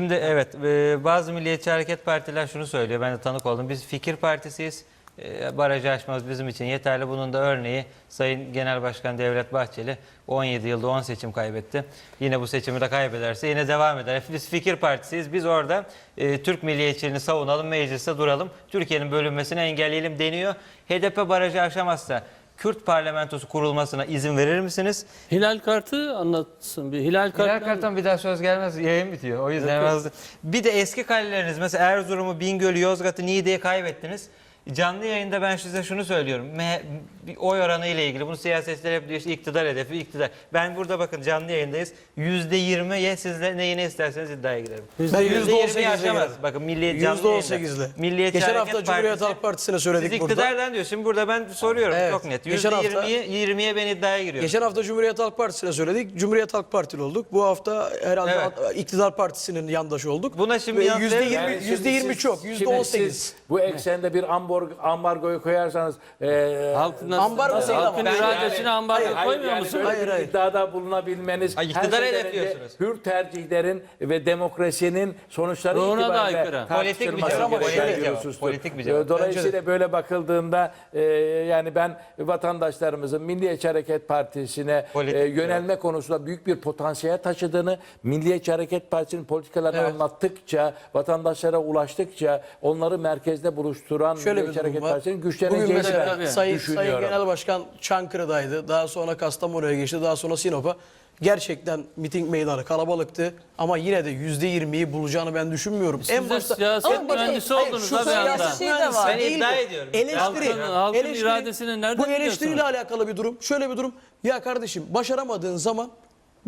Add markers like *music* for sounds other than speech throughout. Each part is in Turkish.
Şimdi evet e, bazı Milliyetçi Hareket Partiler şunu söylüyor. Ben de tanık oldum. Biz fikir partisiyiz. E, Barajı aşmamız bizim için yeterli. Bunun da örneği Sayın Genel Başkan Devlet Bahçeli 17 yılda 10 seçim kaybetti. Yine bu seçimi de kaybederse yine devam eder. Biz fikir partisiyiz. Biz orada e, Türk milliyetçiliğini savunalım, mecliste duralım. Türkiye'nin bölünmesini engelleyelim deniyor. HDP barajı aşamazsa Kürt parlamentosu kurulmasına izin verir misiniz? Hilal kartı anlatsın bir. Hilal kartı. Hilal Kart'tan bir daha söz gelmez. Yayın bitiyor. O yüzden biraz- Bir de eski kaleleriniz mesela Erzurum'u, Bingöl'ü, Yozgat'ı, Niğde'yi kaybettiniz. Canlı yayında ben size şunu söylüyorum. Me- bir oy oranı ile ilgili bunu siyasetçiler hep diyor işte iktidar hedefi, iktidar. Ben burada bakın canlı yayındayız. %20'ye sizle neyine isterseniz iddiaya girerim. %20'yi %18'le aşamaz. Bakın Milliyet canlı %18'le. yayında. Milliyetçi Geçen Hareket hafta Cumhuriyet Halk Partisi'ne söyledik Siz burada. iktidardan diyor. Şimdi burada ben soruyorum Evet. çok net. Geçen hafta- %20'ye 20'ye ben iddiaya giriyorum. Geçen hafta Cumhuriyet Halk Partisi'ne söyledik. Cumhuriyet Halk Partili olduk. Bu hafta herhalde Evet. iktidar partisinin yandaşı olduk. Buna şimdi yüzde yirmi, yüzde yirmi çok, yüzde on sekiz. Bu eksende bir ambar, ambargoyu koyarsanız e, Halkın nasıl, Ambargo değil halkın ama. iradesine ambargo hayır, koymuyor yani musun? Hayır, hayır. iddiada bulunabilmeniz Ay, her iktidar hedefliyorsunuz. hür tercihlerin ve demokrasinin sonuçları Ruhuna da itibariyle aykırı. Politik bir cevap, politik bir cevap, husustur. politik bir cevap. Dolayısıyla böyle bakıldığında e, yani ben vatandaşlarımızın Milliyetçi Hareket Partisi'ne Politik e, yönelme konusunda büyük bir potansiyel taşıdığını, Milliyetçi Hareket Partisi'nin politikalarını Evet. anlattıkça, vatandaşlara ulaştıkça onları merkezde buluşturan Şöyle bir Milliyetçi durum Hareket var. Partisi'nin Bugün güçleneceğini mesela ben. Sayın, düşünüyorum. Sayın Genel Başkan Çankırı'daydı. Daha sonra Kastamonu'ya geçti. Daha sonra Sinop'a. Gerçekten miting meydanı kalabalıktı. Ama yine de yüzde yirmiyi bulacağını ben düşünmüyorum. Siz de siyaset Ama bakın, mühendisi hayır, oldunuz şu bir anda. Şey de mühendisi var. Ben değil iddia bu. ediyorum. Eleştiri, Halkın- halkın iradesini nereden Bu eleştiriyle biliyorsunuz? alakalı bir durum. Şöyle bir durum. Ya kardeşim başaramadığın zaman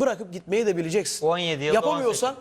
bırakıp gitmeyi de bileceksin. 17 yılda Yapamıyorsan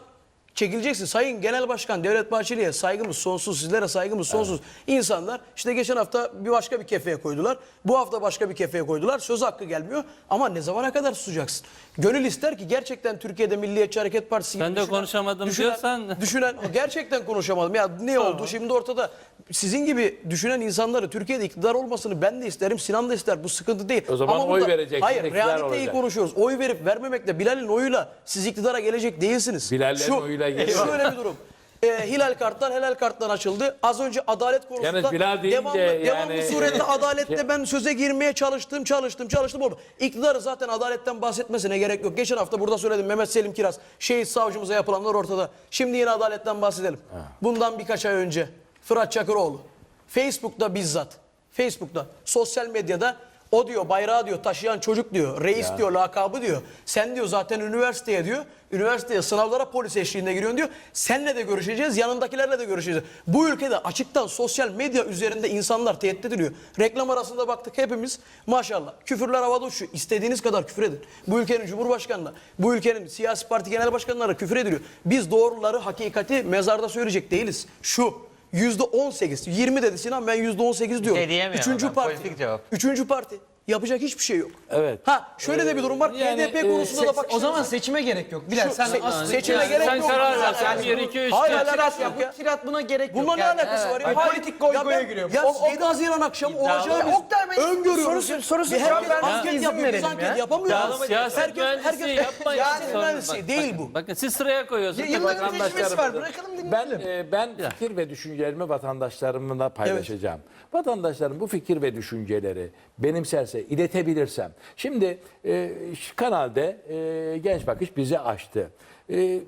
çekileceksin. Sayın Genel Başkan Devlet Bahçeli'ye saygımız sonsuz, sizlere saygımız sonsuz. İnsanlar işte geçen hafta bir başka bir kefeye koydular. Bu hafta başka bir kefeye koydular. Söz hakkı gelmiyor. Ama ne zamana kadar susacaksın? Gönül ister ki gerçekten Türkiye'de Milliyetçi Hareket Partisi Sen de konuşamadım diyorsan- *laughs* Düşünen, gerçekten konuşamadım. Ya ne oldu şimdi ortada? Sizin gibi düşünen insanları Türkiye'de iktidar olmasını ben de isterim, Sinan da ister. Bu sıkıntı değil. O zaman oy burada- vereceksin, Hayır, realiteyi olacak. konuşuyoruz. Oy verip vermemekle Bilal'in oyuyla siz iktidara gelecek değilsiniz. Bilal'lerin oyuyla geliyor. Şöyle bir durum. Ee, hilal kartlar helal kartlar açıldı. Az önce adalet konusunda Yalnız Bilal deyince devamlı, yani- devamlı surette adalette *laughs* ben söze girmeye çalıştım, çalıştım, çalıştım oldu. İktidarı zaten adaletten bahsetmesine gerek yok. Geçen hafta burada söyledim Mehmet Selim Kiraz, şehit savcımıza yapılanlar ortada. Şimdi yine adaletten bahsedelim. Bundan birkaç ay önce Fırat Çakıroğlu Facebook'ta bizzat, Facebook'ta, sosyal medyada o diyor bayrağı diyor taşıyan çocuk diyor. Reis diyor lakabı diyor. Sen diyor zaten üniversiteye diyor. Üniversiteye sınavlara polis eşliğinde giriyorsun diyor. Senle de görüşeceğiz yanındakilerle de görüşeceğiz. Bu ülkede açıktan sosyal medya üzerinde insanlar tehdit ediliyor. Reklam arasında baktık hepimiz maşallah küfürler havada uçuyor. İstediğiniz kadar küfür edin. Bu ülkenin cumhurbaşkanına, bu ülkenin siyasi parti genel başkanları küfür ediliyor. Biz doğruları, hakikati mezarda söyleyecek değiliz. Şu Yüzde 18, 20 dedi Sinan ben yüzde 18 diyorum. şey diyemiyorum Üçüncü ben, parti. politik cevap. Üçüncü parti. Yapacak hiçbir şey yok. Evet. Ha şöyle de bir durum var. yani, HDP e, konusunda da bak. O zaman seçime gerek yok. Bilal sen se- as- seçime Yani gerek sen yok. karar ver. Sen bir, iki, üç, Hayır alakası yok bu ya. tirat buna gerek yok. Bununla ne alakası var ya? Politik goy Ya goya giriyor. Ya O- 7 Haziran akşamı olacağı biz öngörüyoruz. sorusu- sorusu Bir herkes anket yapıyor. anket ya. yapamıyoruz. Siyaset Herkes- mühendisi herkes- yapmayın. Siyaset mühendisi değil bu. Bakın siz sıraya koyuyorsunuz. Yılların tecrübesi var. Bırakalım dinleyelim. ben fikir ve düşüncelerimi vatandaşlarımla paylaşacağım. Vatandaşlarım bu fikir ve düşünceleri benimserse, iletebilirsem. Şimdi e, şu kanalda e, Genç Bakış bizi açtı. E,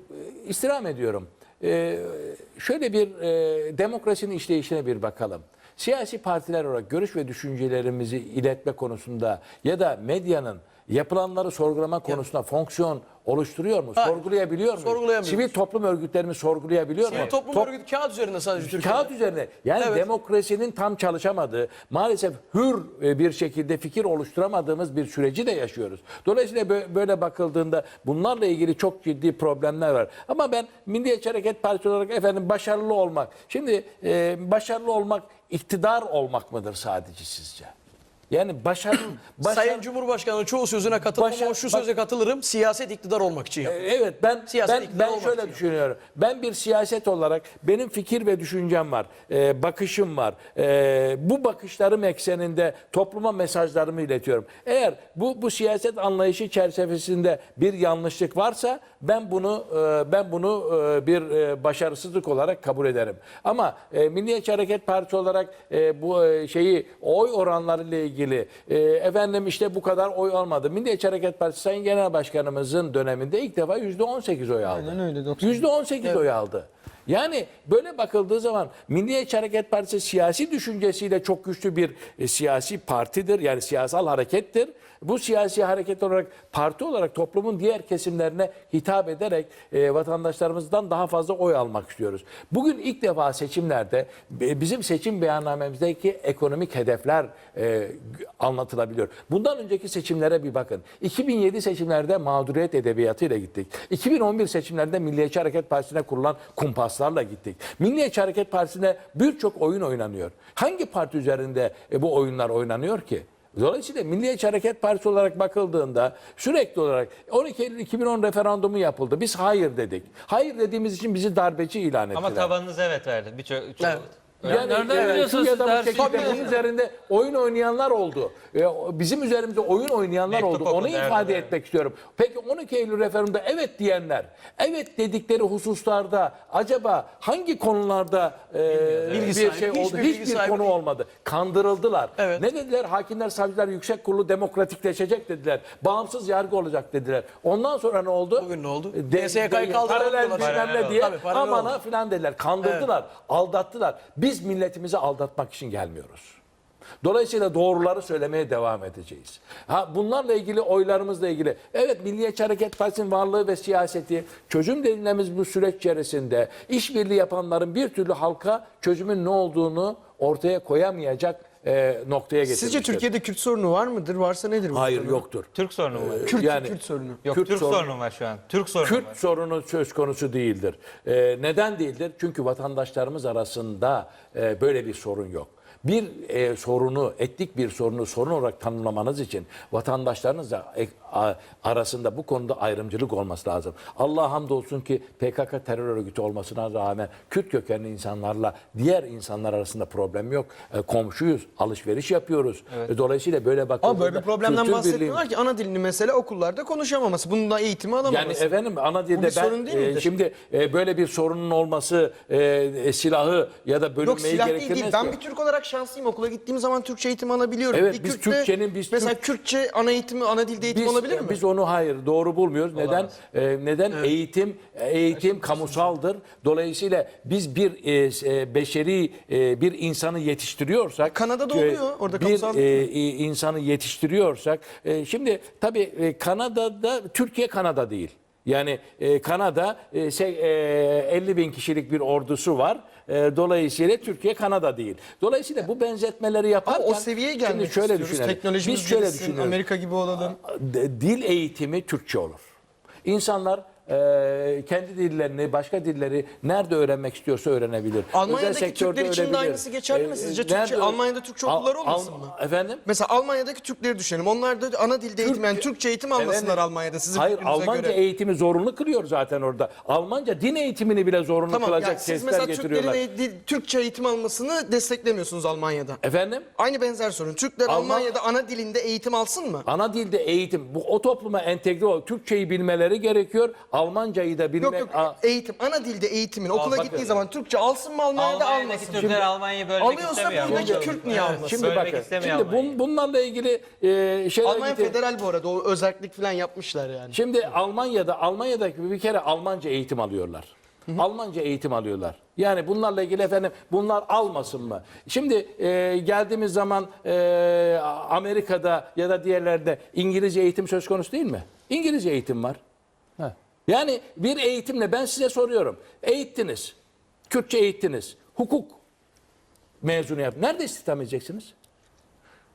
istirham ediyorum. E, şöyle bir e, demokrasinin işleyişine bir bakalım. Siyasi partiler olarak görüş ve düşüncelerimizi iletme konusunda ya da medyanın yapılanları sorgulama konusunda fonksiyon oluşturuyor mu? Hayır. Sorgulayabiliyor mu? Sorgulayamıyoruz. Sivil toplum örgütlerimiz sorgulayabiliyor mu? Sivil toplum Top- örgütü kağıt üzerinde sadece Türkiye'de. Kağıt üzerine. Yani Evet. demokrasinin tam çalışamadığı, maalesef hür e, bir şekilde fikir oluşturamadığımız bir süreci de yaşıyoruz. Dolayısıyla bö- böyle bakıldığında bunlarla ilgili çok ciddi problemler var. Ama ben Milliyetçi Hareket Partisi olarak efendim başarılı olmak. Şimdi e, başarılı olmak iktidar olmak mıdır sadece sizce? Yani başarı, *clears throat* başarı Sayın Cumhurbaşkanı çoğu sözüne katılmam Başa- ama şu söze katılırım. Siyaset iktidar olmak için yapıyor. Evet ben Siyaset ben, ben şöyle için. düşünüyorum. Ben bir siyaset olarak benim fikir ve düşüncem var. Ee, bakışım var. Ee, bu bakışlarım ekseninde topluma mesajlarımı iletiyorum. Eğer bu bu siyaset anlayışı çerçevesinde bir yanlışlık varsa ben bunu e, ben bunu e, bir e, başarısızlık olarak kabul ederim. Ama e, Milliyetçi Hareket Partisi olarak e, bu e, şeyi oy oranları ile ilgili e, efendim işte bu kadar oy almadı. Milliyetçi Hareket Partisi Sayın Genel Başkanımızın döneminde ilk defa %18 oy aldı. Aynen öyle, 90. %18 oy aldı. Yani böyle bakıldığı zaman Milliyetçi Hareket Partisi siyasi düşüncesiyle çok güçlü bir e, siyasi partidir. Yani siyasal harekettir. Bu siyasi hareket olarak parti olarak toplumun diğer kesimlerine hitap ederek e, vatandaşlarımızdan daha fazla oy almak istiyoruz. Bugün ilk defa seçimlerde e, bizim seçim beyannamemizdeki ekonomik hedefler e, anlatılabiliyor. Bundan önceki seçimlere bir bakın. 2007 seçimlerde mağduriyet edebiyatıyla gittik. 2011 seçimlerde Milliyetçi Hareket Partisi'ne kurulan kumpaslarla gittik. Milliyetçi Hareket Partisi'ne birçok oyun oynanıyor. Hangi parti üzerinde e, bu oyunlar oynanıyor ki? Dolayısıyla Milliyetçi Hareket Partisi olarak bakıldığında sürekli olarak 12 Eylül 2010 referandumu yapıldı. Biz hayır dedik. Hayır dediğimiz için bizi darbeci ilan ettiler. Ama tabanınız evet verdi. Birçok çok- Evet. Ya nereden biliyorsunuz şu ya siz her şeyi? bunun üzerinde oyun oynayanlar oldu. E, bizim üzerimizde oyun oynayanlar Mektup oldu. Onu okundu, ifade evet, etmek istiyorum. Peki 12 Eylül referandumda evet diyenler, evet dedikleri hususlarda acaba hangi konularda e, Bilgi bir şey hiçbir oldu? bilgi Hiçbir sahibi konu değil. olmadı. Kandırıldılar. Evet. Ne dediler? Hakimler, savcılar, yüksek kurulu demokratikleşecek dediler. Bağımsız yargı olacak dediler. Ondan sonra ne oldu? Bugün ne oldu? DSK'yı de- kaldıralım Paralel bilmem ne diye amana filan dediler. Kandırdılar, aldattılar. Biz milletimizi aldatmak için gelmiyoruz. Dolayısıyla doğruları söylemeye devam edeceğiz. Ha bunlarla ilgili oylarımızla ilgili evet Milliyetçi Hareket Partisi'nin varlığı ve siyaseti çözüm dediğimiz bu süreç içerisinde işbirliği yapanların bir türlü halka çözümün ne olduğunu ortaya koyamayacak e, noktaya getirmiştir. Sizce Türkiye'de Kürt sorunu var mıdır? Varsa nedir bu? Hayır sorun? yoktur. Türk sorunu mu var? Kürt, Yani- Kürt sorunu. Yok Kürt Türk sorunu- sorunu var şu an. Türk sorunu Kürt var. sorunu söz konusu değildir. Ee, neden değildir? Çünkü vatandaşlarımız arasında e, böyle bir sorun yok. Bir e, sorunu, etnik bir sorunu sorun olarak tanımlamanız için vatandaşlarınızla e, a- arasında bu konuda ayrımcılık olması lazım. Allah hamdolsun ki PKK terör örgütü olmasına rağmen Kürt kökenli insanlarla diğer insanlar arasında problem yok. E, komşuyuz, alışveriş yapıyoruz. E, dolayısıyla böyle bakıldığında Ama böyle bir problemden bahsetmiyorlar ki ana dilini mesela okullarda konuşamaması. Bunun da eğitimi yani alamaması. efendim ana dilde ben sorun değil e, şimdi e, böyle bir sorunun olması e, e, silahı ya da Yok bölünmeyi silah değil, gerektirmez. değil. Ben bir Türk olarak şanslıyım. Okula gittiğim zaman Türkçe eğitim alabiliyorum. Evet, bir biz Kürt de Türkçenin- biz mesela Türk- Kürtçe ana eğitimi, ana dilde eğitim biz, olabilir mi? Biz onu hayır doğru bulmuyoruz. Neden? E, neden? Eğitim eğitim kamusaldır. Dolayısıyla biz bir e, e, beşeri e, bir insanı yetiştiriyorsak Kanada'da oluyor. Orada bir kamusal e, insanı yetiştiriyorsak e, şimdi tabii e, Kanada'da Türkiye Kanada değil. Yani e, Kanada e, şey, e, 50 bin kişilik bir ordusu var. E, dolayısıyla Türkiye Kanada değil. Dolayısıyla bu benzetmeleri Ama yaparken o seviyeye gelmek şimdi şöyle istiyoruz. düşünelim. Teknolojimiz Biz şöyle gelişsin, düşünüyoruz. Amerika gibi olalım. Dil eğitimi Türkçe olur. İnsanlar e, kendi dillerini, başka dilleri nerede öğrenmek istiyorsa öğrenebilir. Almanya'daki Özel sektörde Türkler için de öğrenebilir. aynısı geçerli mi sizce? Türkçe- nerede- Almanya'da Türkçe Al- okulları Al- olmasın mı? Efendim? Mesela Almanya'daki Türkleri düşünelim. Onlar da ana dilde eğitim yani Türkçe eğitim almasınlar Efendim? Almanya'da sizin Hayır fikrinize Almanca göre. eğitimi zorunlu kılıyor zaten orada. Almanca din eğitimini bile zorunlu Tamam kılacak yani siz testler mesela getiriyorlar. Türklerin eğ- Türkçe eğitim almasını desteklemiyorsunuz Almanya'da. Efendim? Aynı benzer sorun. Türkler Alman- Almanya'da ana dilinde eğitim alsın mı? Ana dilde eğitim, bu o topluma entegre ol. Türkçeyi bilmeleri gerekiyor. Almancayı da bilmek. Yok yok A- eğitim ana dilde eğitimin okula bakın. gittiği zaman Türkçe alsın mı Almanya'da Almanya'daki almasın. Türkler Almanya'yı bölmek Alıyorsa istemiyor. buradaki ama. Kürt niye almasın? Şimdi Bölmek bakın. istemiyor Şimdi bun, Almanya'yı. bunlarla ilgili e, şeyler Almanya getir- federal bu arada o özellik falan yapmışlar yani. Şimdi Almanya'da Almanya'daki bir kere Almanca eğitim alıyorlar. Almanca eğitim alıyorlar. Yani bunlarla ilgili efendim bunlar almasın mı? Şimdi e, geldiğimiz zaman e, Amerika'da ya da diğerlerde İngilizce eğitim söz konusu değil mi? İngilizce eğitim var. Ha. Yani bir eğitimle ben size soruyorum. Eğittiniz. Kürtçe eğittiniz. Hukuk mezunu yap. Nerede istihdam edeceksiniz?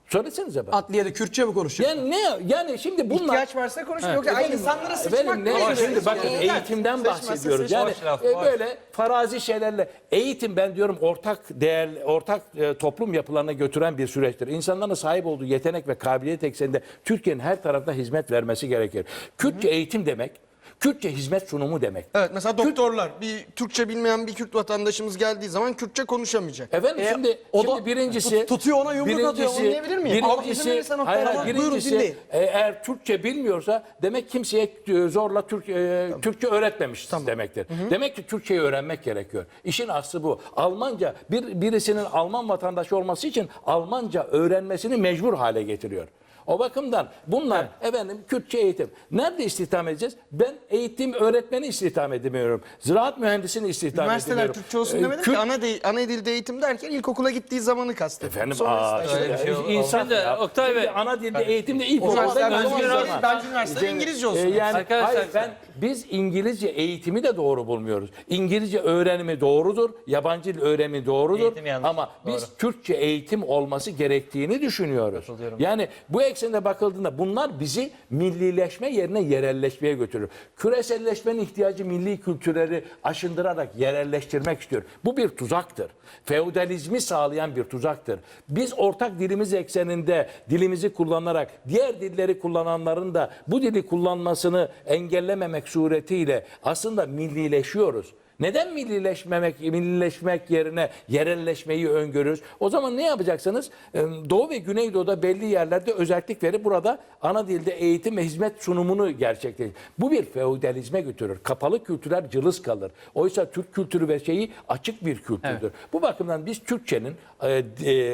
Söylesenize bana. Adliyede Kürtçe mi konuşacak? Yani ne yani şimdi bunlar İhtiyaç varsa konuşun. Yok ay insanlara sıçmak Efendim ne değil. şimdi bakın eğitimden bahsediyoruz. Yani e, böyle farazi şeylerle eğitim ben diyorum ortak değer ortak e, toplum yapılarına götüren bir süreçtir. İnsanların sahip olduğu yetenek ve kabiliyet ekseninde Türkiye'nin her tarafta hizmet vermesi gerekir. Kürtçe eğitim demek Kürtçe hizmet sunumu demek. Evet mesela doktorlar bir Türkçe bilmeyen bir Kürt vatandaşımız geldiği zaman Kürtçe konuşamayacak. Efendim E, şimdi, o şimdi da birincisi tut- tutuyor ona yumruk atıyor. birincisi- Anlayabilir miyim? Birincisi, o hayır, hayır, Buyurun, birincisi dinleyin. e, eğer Türkçe bilmiyorsa demek kimseye e, zorla Türk, e, Türkçe öğretmemiş demektir. Demek ki Türkçeyi öğrenmek gerekiyor. İşin aslı bu. Almanca bir birisinin Alman vatandaşı olması için Almanca öğrenmesini mecbur hale getiriyor. O bakımdan bunlar efendim Kürtçe eğitim. Nerede istihdam edeceğiz? Ben eğitim öğretmeni istihdam edemiyorum. Ziraat mühendisini istihdam Üniversiteler edemiyorum. Türkçe olsun Ee, demedim Kürt- ki ana, de, ana dilde eğitim derken ilkokula gittiği zamanı kastediyorum. Efendim Sonrasında aa, işte- şey insan Şimdi ya. Oktay Bey- ana dilde eğitimde ilk O zaman okulda sen gözünüz Özgür zaman. Özgür- bence üniversitede İngilizce olsun. Ee, yani Arkadaşlar- hayır ben biz İngilizce eğitimi de doğru bulmuyoruz. İngilizce öğrenimi doğrudur, yabancı dil öğrenimi doğrudur ama biz doğru. Türkçe eğitim olması gerektiğini düşünüyoruz. Yani bu eksende bakıldığında bunlar bizi millileşme yerine yerelleşmeye götürür. Küreselleşmenin ihtiyacı milli kültürleri aşındırarak yerelleştirmek istiyor. Bu bir tuzaktır. Feodalizmi sağlayan bir tuzaktır. Biz ortak dilimiz ekseninde dilimizi kullanarak diğer dilleri kullananların da bu dili kullanmasını engellememek suretiyle aslında millileşiyoruz. Neden millileşmemek, millileşmek yerine yerelleşmeyi öngörürüz? O zaman ne yapacaksınız? Ee, Doğu ve Güneydoğu'da belli yerlerde özellik verip burada ana dilde eğitim ve hizmet sunumunu gerçekleştirir. Bu bir feodalizme götürür. Kapalı kültürler cılız kalır. Oysa Türk kültürü ve şeyi açık bir kültürdür. Bu bakımdan biz Türkçenin e, e,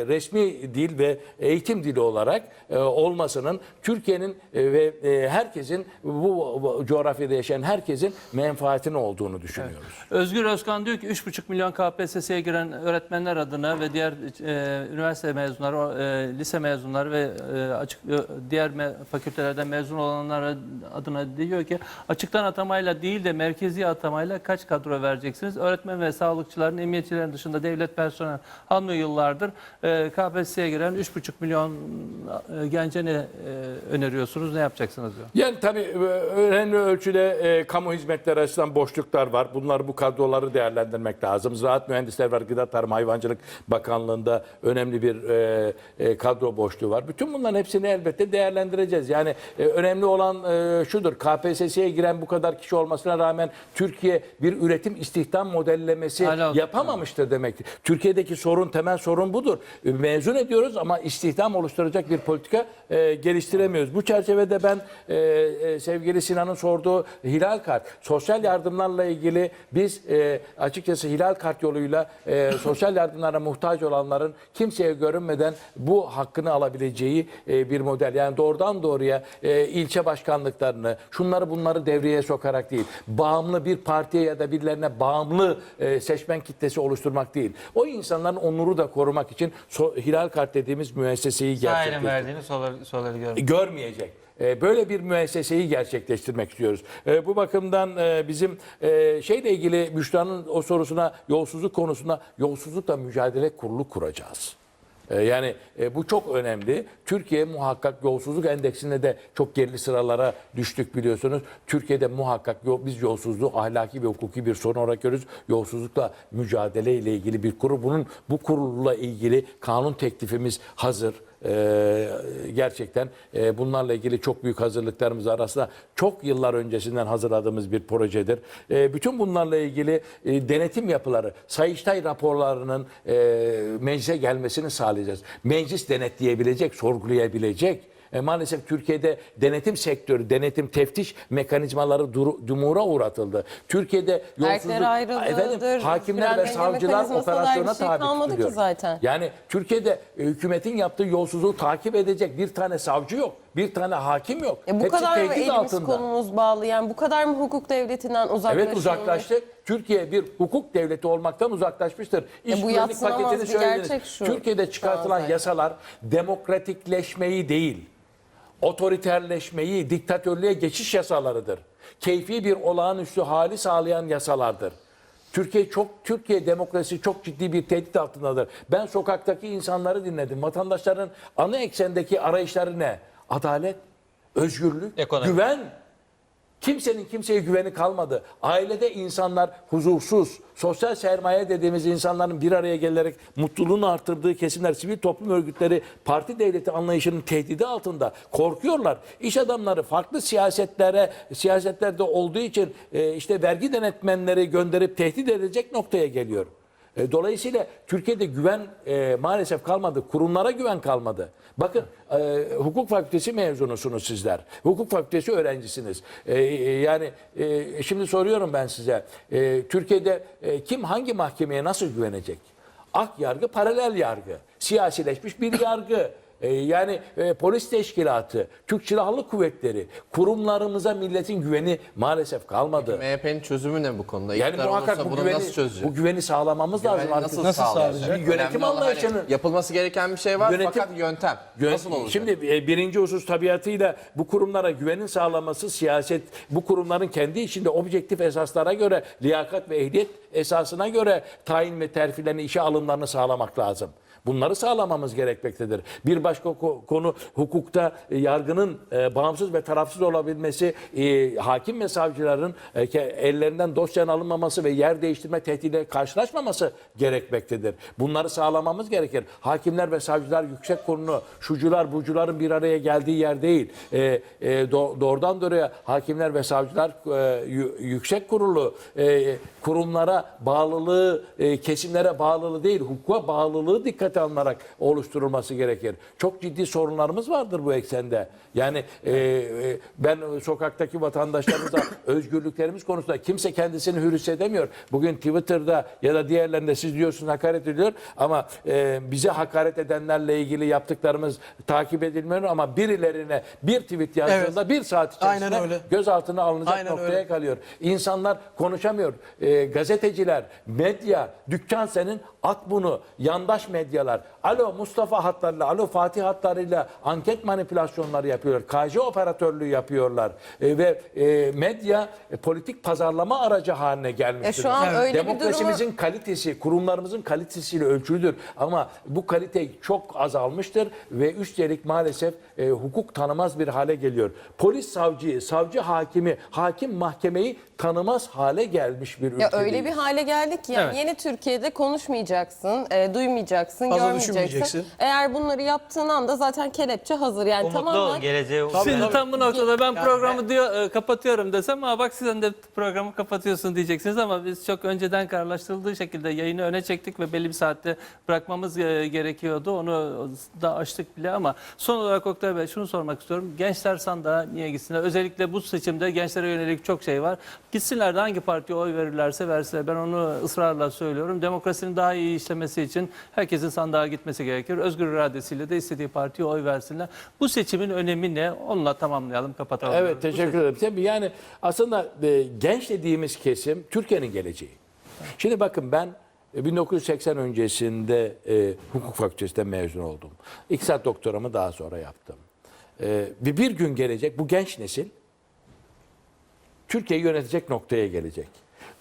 resmi dil ve eğitim dili olarak e, olmasının Türkiye'nin e, ve e, herkesin bu, bu coğrafyada yaşayan herkesin menfaatine olduğunu düşünüyoruz. Özgür Özkan diyor ki 3,5 milyon KPSS'ye giren öğretmenler adına ve diğer e, üniversite mezunları, e, lise mezunları ve e, açık e, diğer me- fakültelerden mezun olanlar adına diyor ki açıktan atamayla değil de merkezi atamayla kaç kadro vereceksiniz? Öğretmen ve sağlıkçıların, emniyetçilerin dışında devlet personel almıyor yıllardır. E, KPSS'ye giren 3,5 milyon e, gence ne e, öneriyorsunuz? Ne yapacaksınız diyor. Yani tabii e, önemli ölçüde e, kamu hizmetleri açısından boşluklar var. Bunlar bu kadroları değerlendirmek lazım. Ziraat mühendisler var, Gıda Tarım Hayvancılık Bakanlığı'nda önemli bir e, e, kadro boşluğu var. Bütün bunların hepsini elbette değerlendireceğiz. Yani e, önemli olan e, şudur. KPSS'ye giren bu kadar kişi olmasına rağmen Türkiye bir üretim istihdam modellemesi Hala- yapamamıştır demektir. Türkiye'deki sorun temel sorun budur. E, Mezun ediyoruz ama istihdam oluşturacak bir politika e, geliştiremiyoruz. Bu çerçevede ben e, e, sevgili Sinan'ın sorduğu hilal kart, sosyal yardımlarla ilgili biz e, açıkçası hilal kart yoluyla e, sosyal yardımlara muhtaç olanların kimseye görünmeden bu hakkını alabileceği e, bir model. Yani doğrudan doğruya e, ilçe başkanlıklarını, şunları bunları devreye sokarak değil, bağımlı bir partiye ya da birilerine bağımlı e, seçmen kitlesi oluşturmak değil. O insanların onuru da korumak için so- hilal kart dediğimiz müesseseyi gerçekleştirmek verdiğini soruları, soruları görmek. görmeyecek. E, Böyle bir müesseseyi gerçekleştirmek istiyoruz. E, Bu bakımdan e, bizim e, şeyle ilgili Müştah'ın o sorusuna yolsuzluk konusunda yolsuzlukla mücadele kurulu kuracağız. E, Yani e, bu çok önemli. Türkiye muhakkak yolsuzluk endeksinde de çok gerili sıralara düştük biliyorsunuz. Türkiye'de muhakkak biz yolsuzluğu ahlaki ve hukuki bir sorun olarak görüyoruz. Yolsuzlukla mücadele ile ilgili bir kurul. Bunun bu kurulla ilgili kanun teklifimiz hazır. Ee, gerçekten e, bunlarla ilgili çok büyük hazırlıklarımız var. Aslında çok yıllar öncesinden hazırladığımız bir projedir. E, bütün bunlarla ilgili e, denetim yapıları, Sayıştay raporlarının e, meclise gelmesini sağlayacağız. Meclis denetleyebilecek, sorgulayabilecek. E, maalesef Türkiye'de denetim sektörü, denetim teftiş mekanizmaları duru, dumura uğratıldı. Türkiye'de yolsuzluk, ayrılığıdır, hakimler ve savcılar operasyona şey tabi tutuluyor. zaten. Yani Türkiye'de e, hükümetin yaptığı yolsuzluğu takip edecek bir tane savcı yok. Bir tane hakim yok. E bu Hepsi kadar mı elimiz altında. kolumuz bağlı? Yani bu kadar mı hukuk devletinden uzaklaşılmış? Evet uzaklaştı. Türkiye bir hukuk devleti olmaktan uzaklaşmıştır. İş E bu güvenlik paketini söylediniz. gerçek şu. Türkiye'de çıkartılan yasalar demokratikleşmeyi değil, otoriterleşmeyi, diktatörlüğe geçiş yasalarıdır. Keyfi bir olağanüstü hali sağlayan yasalardır. Türkiye çok Türkiye demokrasi çok ciddi bir tehdit altındadır. Ben sokaktaki insanları dinledim. Vatandaşların ana eksendeki arayışları ne? Adalet, özgürlük, Ekonomi. güven. Kimsenin kimseye güveni kalmadı. Ailede insanlar huzursuz, sosyal sermaye dediğimiz insanların bir araya gelerek mutluluğunu artırdığı kesimler, sivil toplum örgütleri parti devleti anlayışının tehdidi altında korkuyorlar. İş adamları farklı siyasetlere, siyasetlerde olduğu için e, işte vergi denetmenleri gönderip tehdit edecek noktaya geliyor. E, Dolayısıyla Türkiye'de güven e, maalesef kalmadı. Kurumlara güven kalmadı. Bakın e, hukuk fakültesi mezunusunuz sizler. Hukuk fakültesi öğrencisiniz. E, e, yani e, şimdi soruyorum ben size. E, Türkiye'de e, kim hangi mahkemeye nasıl güvenecek? Ak yargı, paralel yargı. Siyasileşmiş bir yargı. E, yani e, polis teşkilatı, Türk Silahlı Kuvvetleri, kurumlarımıza milletin güveni maalesef kalmadı. MHP'nin çözümü ne bu konuda? Yani İktidar muhakkak olursa bu bunu güveni, nasıl çözecek? bu güveni sağlamamız lazım. Güveni artık. nasıl, sağlayacak? Bir yönetim Önemli olan hani anlayışının yapılması gereken bir şey var Yönetim- fakat yöntem. Yönet- nasıl olacak? Şimdi e, birinci husus tabiatıyla bu kurumlara güvenin sağlaması siyaset bu kurumların kendi içinde objektif esaslara göre liyakat ve ehliyet esasına göre tayin ve terfilerini işe alımlarını sağlamak lazım. Bunları sağlamamız gerekmektedir. Bir başka ko- konu hukukta e, yargının e, bağımsız ve tarafsız olabilmesi, e, hakim ve savcıların ellerinden dosyanın alınmaması ve yer değiştirme tehdidiyle karşılaşmaması gerekmektedir. Bunları sağlamamız gerekir. Hakimler ve savcılar yüksek kurulu, şucular, bucuların bir araya geldiği yer değil. Do- doğrudan doğruya hakimler ve savcılar yü- yüksek kurulu kurumlara bağlılığı, kesimlere bağlılığı değil, hukuka bağlılığı dikkate alınarak oluşturulması gerekir. Çok ciddi sorunlarımız vardır bu eksende. Yani e, e, ben sokaktaki vatandaşlarımıza *coughs* özgürlüklerimiz konusunda kimse kendisini hür hissedemiyor. Bugün Twitter'da ya da diğerlerinde siz diyorsunuz hakaret ediyor ama e, bize hakaret edenlerle ilgili yaptıklarımız takip edilmiyor ama birilerine bir tweet yazdığında bir saat içerisinde gözaltına alınacak Aynen noktaya öyle. kalıyor. İnsanlar konuşamıyor. Ee, gazeteciler, medya, dükkan senin at bunu. Yandaş medyalar. Alo Mustafa hatlarıyla, alo Fatih hatlarıyla anket manipülasyonları yapıyorlar. KJ operatörlüğü yapıyorlar. Ee, ve e, medya e, politik pazarlama aracı haline gelmiştir. E, şu an öyle bir Demokrasimizin kalitesi, kurumlarımızın kalitesiyle ölçülüdür. Ama bu kalite çok azalmıştır ve üstelik maalesef e, hukuk tanımaz bir hale geliyor. Polis savcıyı, savcı hakimi, hakim mahkemeyi tanımaz hale gelmiş bir ülke. Ya öyle bir hale geldik ki yani Evet. yeni Türkiye'de konuşmayacaksın, e, duymayacaksın, Fazla görmeyeceksin. düşünmeyeceksin. Eğer bunları yaptığın anda zaten kelepçe hazır. Yani Umutlu tamamen geleceğe. Şimdi tam bu noktada ben programı diyor e, kapatıyorum desem ama bak sen de programı kapatıyorsun diyeceksiniz ama biz çok önceden kararlaştırıldığı şekilde yayını öne çektik ve belli bir saatte bırakmamız e, gerekiyordu. Onu da açtık bile ama son olarak Oktay Bey şunu sormak istiyorum. Gençler sandığa niye gitsinler? Özellikle bu seçimde gençlere yönelik çok şey var. Gitsinler de hangi partiye oy verirlerse versinler. Ben onu ısrarla söylüyorum. Demokrasinin daha iyi işlemesi için herkesin sandığa gitmesi gerekir. Özgür iradesiyle de istediği partiye oy versinler. Bu seçimin önemi ne? Onunla tamamlayalım, kapatalım. Evet teşekkür ederim. Tabii yani aslında e, genç dediğimiz kesim Türkiye'nin geleceği. Şimdi bakın ben e, 1980 öncesinde e, hukuk fakültesinden mezun oldum. İktisat doktoramı daha sonra yaptım. E, bir, bir gün gelecek bu genç nesil Türkiye'yi yönetecek noktaya gelecek.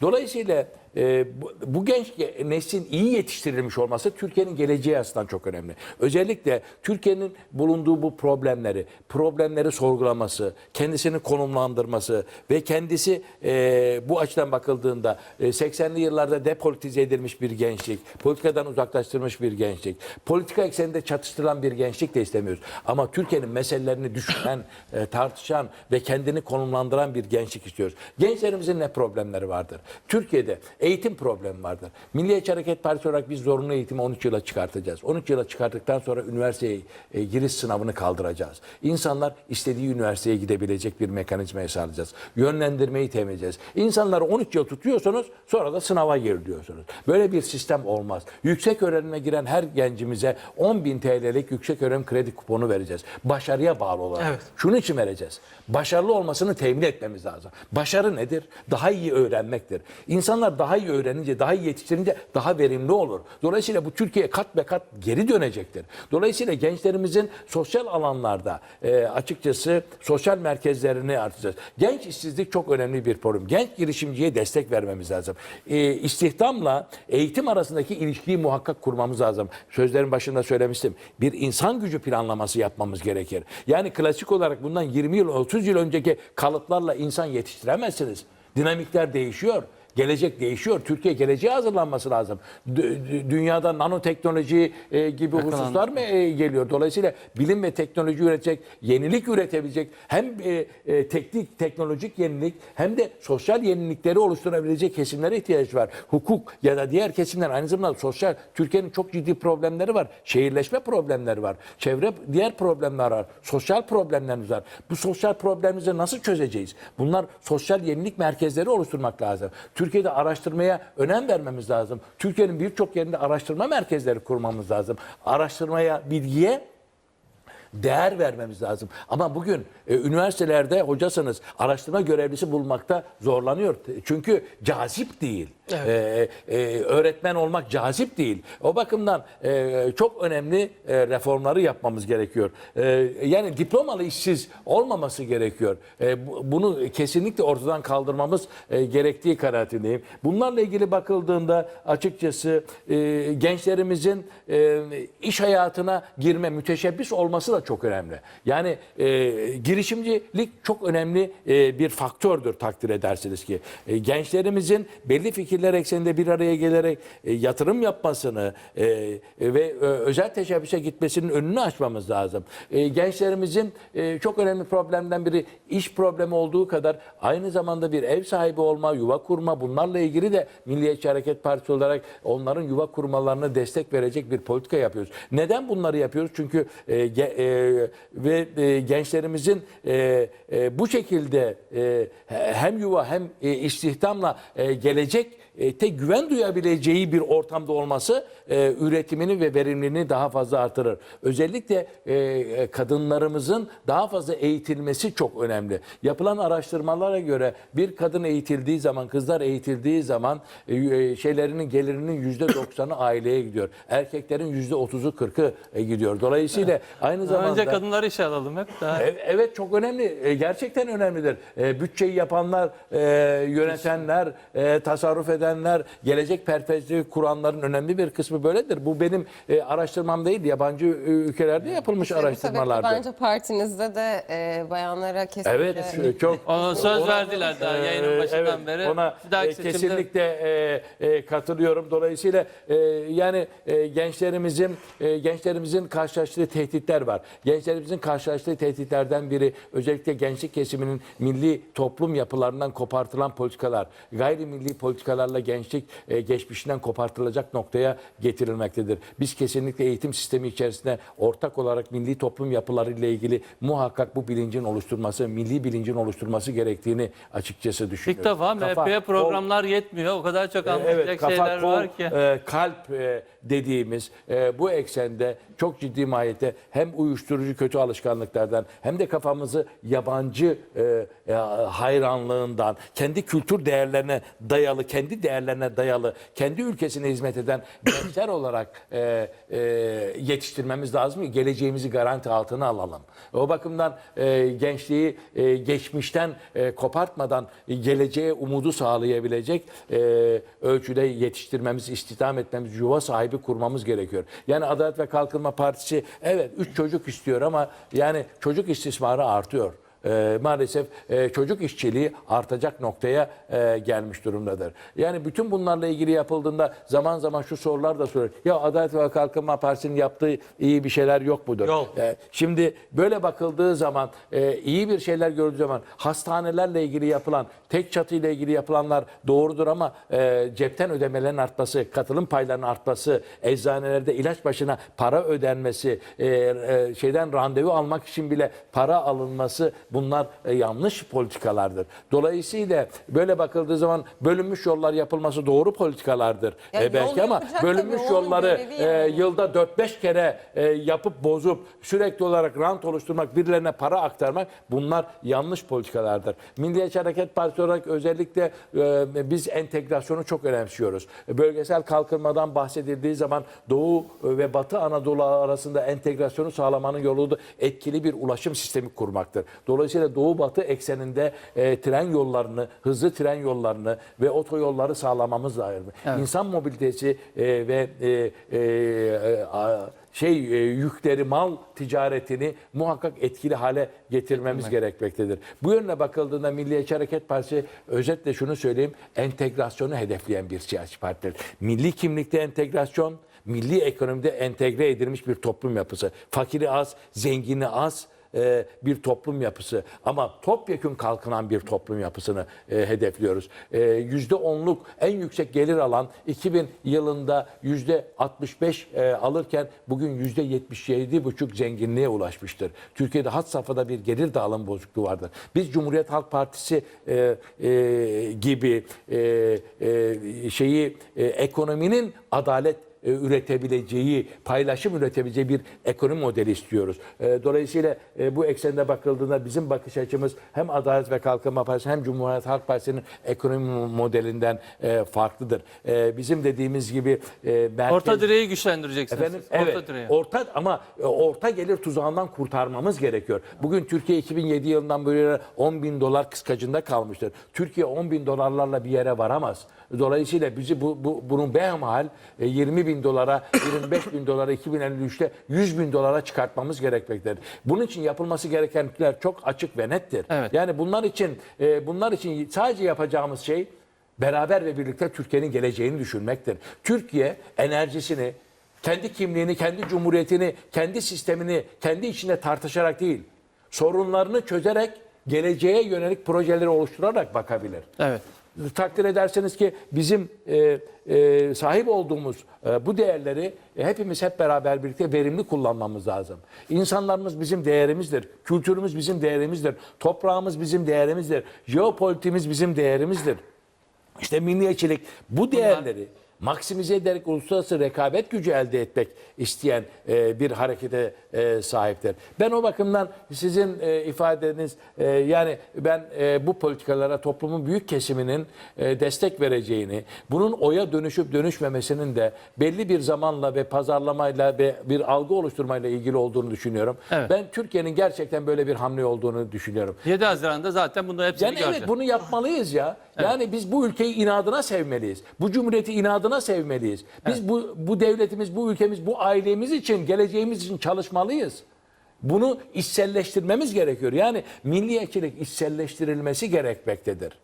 Dolayısıyla e, bu, bu genç ge- neslin iyi yetiştirilmiş olması Türkiye'nin geleceği açısından çok önemli. Özellikle Türkiye'nin bulunduğu bu problemleri, problemleri sorgulaması, kendisini konumlandırması ve kendisi e, bu açıdan bakıldığında e, 80'li yıllarda depolitize edilmiş bir gençlik, politikadan uzaklaştırmış bir gençlik, politika ekseninde çatıştırılan bir gençlik de istemiyoruz. Ama Türkiye'nin meselelerini düşünen, e, tartışan ve kendini konumlandıran bir gençlik istiyoruz. Gençlerimizin ne problemleri vardır? Türkiye'de eğitim problemi vardır. Milliyetçi Hareket Partisi olarak biz zorunlu eğitimi 13 yıla çıkartacağız. 13 yıla çıkarttıktan sonra üniversiteye e, giriş sınavını kaldıracağız. İnsanlar istediği üniversiteye gidebilecek bir mekanizmaya sağlayacağız. Yönlendirmeyi temin edeceğiz. İnsanları 13 yıl tutuyorsunuz sonra da sınava gir diyorsunuz. Böyle bir sistem olmaz. Yüksek öğrenime giren her gencimize 10 bin TL'lik yüksek öğrenim kredi kuponu vereceğiz. Başarıya bağlı olarak. Evet. Şunun için vereceğiz. Başarılı olmasını temin etmemiz lazım. Başarı nedir? Daha iyi öğrenmektir. İnsanlar daha daha iyi öğrenince, daha iyi yetiştirince daha verimli olur. Dolayısıyla bu Türkiye kat be kat geri dönecektir. Dolayısıyla gençlerimizin sosyal alanlarda e, açıkçası sosyal merkezlerini artacağız. Genç işsizlik çok önemli bir problem. Genç girişimciye destek vermemiz lazım. E, istihdamla eğitim arasındaki ilişkiyi muhakkak kurmamız lazım. Sözlerin başında söylemiştim. Bir insan gücü planlaması yapmamız gerekir. Yani klasik olarak bundan 20 yıl, 30 yıl önceki kalıplarla insan yetiştiremezsiniz. Dinamikler değişiyor. Gelecek değişiyor. Türkiye geleceğe hazırlanması lazım. Dü- dü- Dünyada nanoteknoloji e, gibi hususlar mı e, geliyor? Dolayısıyla bilim ve teknoloji üretecek, yenilik üretebilecek hem e, e, teknik, teknolojik yenilik hem de sosyal yenilikleri oluşturabilecek kesimlere ihtiyaç var. Hukuk ya da diğer kesimler aynı zamanda sosyal Türkiye'nin çok ciddi problemleri var. Şehirleşme problemleri var. Çevre diğer problemler var. Sosyal problemlerimiz var. Bu sosyal problemimizi nasıl çözeceğiz? Bunlar sosyal yenilik merkezleri oluşturmak lazım. Türkiye'de araştırmaya önem vermemiz lazım. Türkiye'nin birçok yerinde araştırma merkezleri kurmamız lazım. Araştırmaya, bilgiye değer vermemiz lazım. Ama bugün e, üniversitelerde hocasınız, araştırma görevlisi bulmakta zorlanıyor. Çünkü cazip değil. E, e, öğretmen olmak cazip değil. O bakımdan e, çok önemli e, reformları yapmamız gerekiyor. E, yani diplomalı işsiz olmaması gerekiyor. E, bu- bunu kesinlikle ortadan kaldırmamız e, gerektiği kanaatindeyim. Bunlarla ilgili bakıldığında açıkçası e, gençlerimizin e, iş hayatına girme, müteşebbis olması da çok önemli. Yani e, girişimcilik çok önemli e, bir faktördür takdir edersiniz ki. E, gençlerimizin belli fikirler ekseninde bir araya gelerek e, yatırım yapmasını e, ve e, özel teşebbüse gitmesinin önünü açmamız lazım. E, gençlerimizin e, çok önemli problemden biri iş problemi olduğu kadar aynı zamanda bir ev sahibi olma, yuva kurma bunlarla ilgili de Milliyetçi Hareket Partisi olarak onların yuva kurmalarına destek verecek bir politika yapıyoruz. Neden bunları yapıyoruz? Çünkü e, e, ve e, gençlerimizin e, e, bu şekilde e, hem yuva hem e, istihdamla e, gelecek te güven duyabileceği bir ortamda olması e, üretimini ve verimliliğini daha fazla artırır. Özellikle e, e, kadınlarımızın daha fazla eğitilmesi çok önemli. Yapılan araştırmalara göre bir kadın eğitildiği zaman, kızlar eğitildiği zaman e, e, şeylerinin gelirinin yüzde doksanı aileye gidiyor. Erkeklerin yüzde otuzu kırkı e, gidiyor. Dolayısıyla aynı zamanda... Önce kadınları işe alalım hep daha. E- Evet çok önemli. E, Gerçekten önemlidir. E, Bütçeyi yapanlar, e, yönetenler, e, tasarruf edenler, gelecek perspektifi kuranların önemli bir kısmı böyledir. Bu benim e, araştırmam değil, yabancı e, ülkelerde yapılmış Bu sebeple araştırmalardır. bence partinizde de e, bayanlara kesinlikle Evet, şu- çok Ona söz verdiler daha yayının başından evet, beri. Ona e, kesinlikle e, e, katılıyorum. Dolayısıyla e, yani e, gençlerimizin e, gençlerimizin karşılaştığı tehditler var. Gençlerimizin karşılaştığı tehditlerden biri özellikle gençlik kesiminin milli toplum yapılarından kopartılan politikalar. Gayrimilli politikalarla gençlik e, geçmişinden kopartılacak noktaya getirilmektedir. Biz kesinlikle eğitim sistemi içerisinde ortak olarak milli toplum yapıları ile ilgili muhakkak bu bilincin oluşturması, milli bilincin oluşturması gerektiğini açıkçası düşünüyorum. İlk defa kol- programlar yetmiyor. O kadar çok e, anlatacak kafa, şeyler kol, var ki. e, kalp e, dediğimiz e, bu eksende çok ciddi mahiyette hem uyuşturucu kötü alışkanlıklardan hem de kafamızı yabancı e, e, hayranlığından, kendi kültür değerlerine dayalı, kendi değerlerine dayalı, kendi ülkesine hizmet eden *coughs* gençler olarak e, e, yetiştirmemiz lazım ki geleceğimizi garanti altına alalım. O bakımdan e, gençliği e, geçmişten e, kopartmadan geleceğe umudu sağlayabilecek e, ölçüde yetiştirmemiz, istihdam etmemiz, yuva sahibi kurmamız gerekiyor. Yani Adalet ve Kalkınma Partisi evet 3 çocuk istiyor ama yani çocuk istismarı artıyor. E, maalesef e, çocuk işçiliği artacak noktaya e, gelmiş durumdadır. Yani bütün bunlarla ilgili yapıldığında zaman zaman şu sorular da soruyor. Ya Adalet ve Kalkınma Partisi'nin yaptığı iyi bir şeyler yok mudur? Yok. E, şimdi böyle bakıldığı zaman e, iyi bir şeyler gördüğü zaman hastanelerle ilgili yapılan tek çatı ile ilgili yapılanlar doğrudur ama e, cepten ödemelerin artması, katılım paylarının artması, eczanelerde ilaç başına para ödenmesi, e, e, şeyden randevu almak için bile para alınması bunlar e, yanlış politikalardır. Dolayısıyla böyle bakıldığı zaman bölünmüş yollar yapılması doğru politikalardır Ya e, belki ama bölünmüş tabii, yolları e, yani. yılda 4-5 kere e, yapıp bozup sürekli olarak rant oluşturmak, birilerine para aktarmak bunlar yanlış politikalardır. Milliyetçi Hareket Partisi olarak özellikle e, biz entegrasyonu çok önemsiyoruz. Bölgesel kalkınmadan bahsedildiği zaman Doğu ve Batı Anadolu arasında entegrasyonu sağlamanın yolu da etkili bir ulaşım sistemi kurmaktır. Dolayısıyla Doğu Batı ekseninde e, tren yollarını, hızlı tren yollarını ve otoyolları sağlamamız lazım. İnsan mobilitesi e, ve e, e, a- şey e, yükleri, mal ticaretini muhakkak etkili hale getirmemiz gerekmektedir. Bu yönle bakıldığında Milliyetçi Hareket Partisi özetle şunu söyleyeyim, entegrasyonu hedefleyen bir siyasi partidir. Milli kimlikte entegrasyon, milli ekonomide entegre edilmiş bir toplum yapısı. Fakiri az, zengini az, e, bir toplum yapısı ama topyekün kalkınan bir toplum yapısını e, hedefliyoruz. E, Yüzde onluk en yüksek gelir alan 2000 yılında yüzde 65 e, alırken bugün yüzde 77 buçuk zenginliğe ulaşmıştır. Türkiye'de had safhada bir gelir dağılım bozukluğu vardır. Biz Cumhuriyet Halk Partisi e, e, gibi e, e, şeyi e, ekonominin adalet e, üretebileceği, paylaşım üretebileceği bir ekonomi modeli istiyoruz. E, Dolayısıyla e, bu eksende bakıldığında bizim bakış açımız hem Adalet ve Kalkınma Partisi hem Cumhuriyet Halk Partisi'nin ekonomi modelinden e, farklıdır. E, Bizim dediğimiz gibi e, merkez... Orta direği güçlendireceksiniz. Efendim, Orta evet. direği. Orta ama e, orta gelir tuzağından kurtarmamız gerekiyor. Bugün Türkiye 2007 yılından beri 10 bin dolar kıskacında kalmıştır. Türkiye 10 bin dolarlarla bir yere varamaz. Dolayısıyla bizi bu, bu bunun behemhal e, 20 bin dolara, 25 bin dolara, 2053'te 100 bin dolara çıkartmamız gerekmektedir. Bunun için yapılması gerekenler çok açık ve nettir. Evet. Yani bunlar için e, bunlar için sadece yapacağımız şey beraber ve birlikte Türkiye'nin geleceğini düşünmektir. Türkiye enerjisini, kendi kimliğini, kendi cumhuriyetini, kendi sistemini kendi içinde tartışarak değil, sorunlarını çözerek geleceğe yönelik projeleri oluşturarak bakabilir. Evet. Takdir ederseniz ki bizim e, e, sahip olduğumuz e, bu değerleri e, hepimiz hep beraber birlikte verimli kullanmamız lazım. İnsanlarımız bizim değerimizdir. Kültürümüz bizim değerimizdir. Toprağımız bizim değerimizdir. Jeopolitimiz bizim değerimizdir. İşte milliyetçilik bu değerleri maksimize ederek uluslararası rekabet gücü elde etmek isteyen e, bir harekete e, sahiptir. Ben o bakımdan sizin e, ifadeniz e, yani ben e, bu politikalara toplumun büyük kesiminin e, destek vereceğini, bunun oya dönüşüp dönüşmemesinin de belli bir zamanla ve pazarlamayla ve bir algı oluşturmayla ilgili olduğunu düşünüyorum. Evet. Ben Türkiye'nin gerçekten böyle bir hamle olduğunu düşünüyorum. 7 Haziran'da zaten bunu hepsini Yani göreceğiz. evet bunu yapmalıyız ya. Yani biz bu ülkeyi inadına sevmeliyiz. Bu cumhuriyeti inadına sevmeliyiz. Biz bu bu devletimiz, bu ülkemiz, bu ailemiz için, geleceğimiz için çalışmalıyız. Bunu içselleştirmemiz gerekiyor. Yani milliyetçilik içselleştirilmesi gerekmektedir.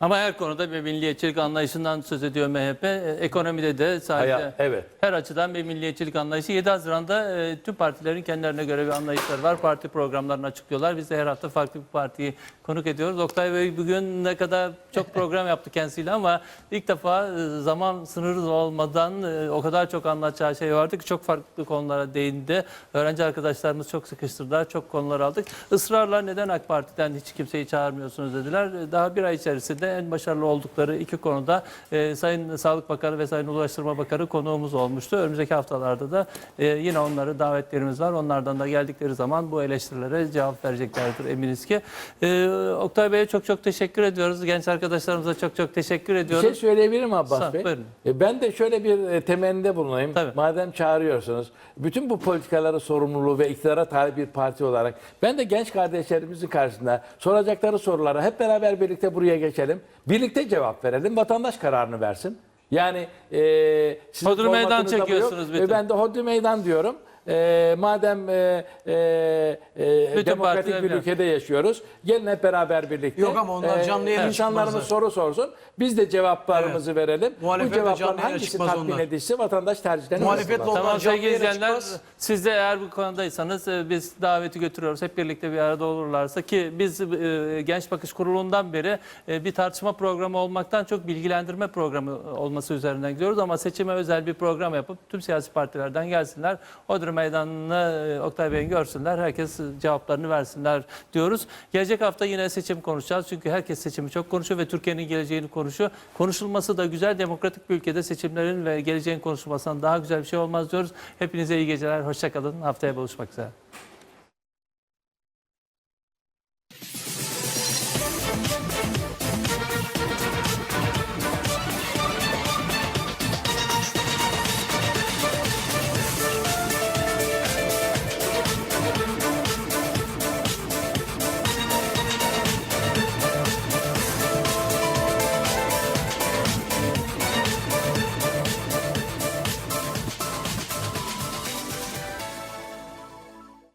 Ama her konuda bir milliyetçilik anlayışından söz ediyor MHP. E, Ekonomide de sadece Hayat, evet. her açıdan bir milliyetçilik anlayışı. 7 Haziran'da e, tüm partilerin kendilerine göre bir anlayışları var. Parti programlarını açıklıyorlar. Biz de her hafta farklı bir partiyi konuk ediyoruz. Oktay Bey bugün ne kadar çok *laughs* program yaptı kendisiyle ama ilk defa e, zaman sınırı olmadan e, o kadar çok anlatacağı şey vardı ki çok farklı konulara değindi. Öğrenci arkadaşlarımız çok sıkıştırdılar. Çok konular aldık. Israrla neden AK Parti'den hiç kimseyi çağırmıyorsunuz dediler. E, Daha bir ay içerisinde en başarılı oldukları iki konuda e, Sayın Sağlık Bakanı ve Sayın Ulaştırma Bakanı konuğumuz olmuştu. Önümüzdeki haftalarda da e, yine onları davetlerimiz var. Onlardan da geldikleri zaman bu eleştirilere cevap vereceklerdir eminiz ki. E, Oktay Bey'e çok çok teşekkür ediyoruz. Genç arkadaşlarımıza çok çok teşekkür Bir ediyoruz. şey söyleyebilirim Abbas Sağ- Bey. buyurun. E, Ben de şöyle bir e, temennide bulunayım. Tabii. Madem çağırıyorsunuz. Bütün bu politikaları sorumluluğu ve iktidara talip bir parti olarak ben de genç kardeşlerimizin karşısında soracakları sorulara hep beraber birlikte buraya geçelim. Birlikte cevap verelim. Vatandaş kararını versin. Yani e, sizin meydan yok. çekiyorsunuz bütün. E, ben de hodri meydan diyorum. E, madem e, e, e, Bütün demokratik partiler bir bir- ülkede yaşıyoruz. Gelin hep beraber birlikte. Yok ama onlar canlı yayına İnsanlarımız çıkmazlar. soru sorsun. Biz de cevaplarımızı verelim. Muhalefet Bu de cevapların canlı yayına hangisi çıkmaz tatmin onlar. edilse vatandaş tercihlerini Muhalefetle yapsınlar. olan Tamam canlı sevgili yayına izleyenler çıkmaz. siz de eğer bu konudaysanız e, biz daveti götürüyoruz. Hep birlikte bir arada olurlarsa ki biz e, Genç Bakış Kurulu'ndan beri e, bir tartışma programı olmaktan çok bilgilendirme programı olması üzerinden gidiyoruz. Ama seçime özel bir program yapıp tüm siyasi partilerden gelsinler. Odri meydanını e, Oktay Bey'in görsünler. Herkes cevaplarını versinler diyoruz. Gelecek hafta yine seçim konuşacağız. Çünkü herkes seçimi çok konuşuyor ve Türkiye'nin geleceğini konuşuyor. Konuşulması da güzel. Demokratik bir ülkede seçimlerin ve geleceğin konuşulmasından daha güzel bir şey olmaz diyoruz. Hepinize iyi geceler. Hoşçakalın. Haftaya buluşmak üzere.